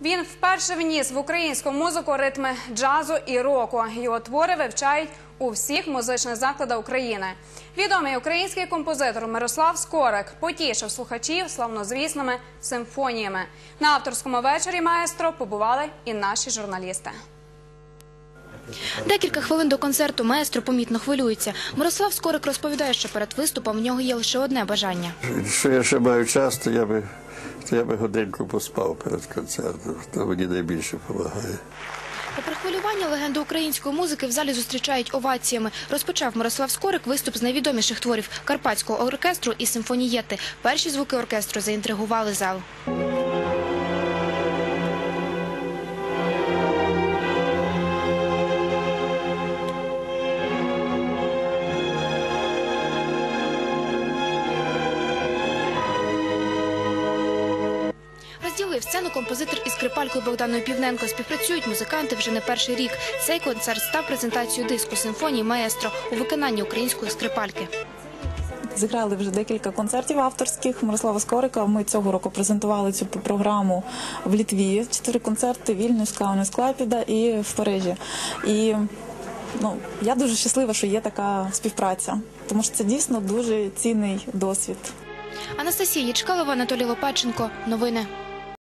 Він вперше вніс в українську музику ритми джазу і року. Його твори вивчають у всіх музичних закладах України. Відомий український композитор Мирослав Скорик потішив слухачів славнозвісними симфоніями. На авторському вечорі маестро побували і наші журналісти. Декілька хвилин до концерту маестро помітно хвилюється. Мирослав Скорик розповідає, що перед виступом в нього є лише одне бажання. Якщо я ще маю час, то я би, то я би годинку поспав перед концертом. То мені найбільше допомагає. Попри хвилювання, легенди української музики в залі зустрічають оваціями. Розпочав Мирослав Скорик виступ з найвідоміших творів Карпатського оркестру і симфонієти. Перші звуки оркестру заінтригували зал. Розділив сцену композитор із скрипалькою Богданою Півненко. Співпрацюють музиканти вже не перший рік. Цей концерт став презентацією диску симфонії маестро у виконанні української скрипальки. Зіграли вже декілька концертів авторських Мирослава Скорика. Ми цього року презентували цю програму в Літві. Чотири концерти Вільнюс, Каунюс, Клайпіда і в Парижі. І ну, я дуже щаслива, що є така співпраця, тому що це дійсно дуже цінний досвід. Анастасія Ячкалова, Анатолій Лопаченко. Новини.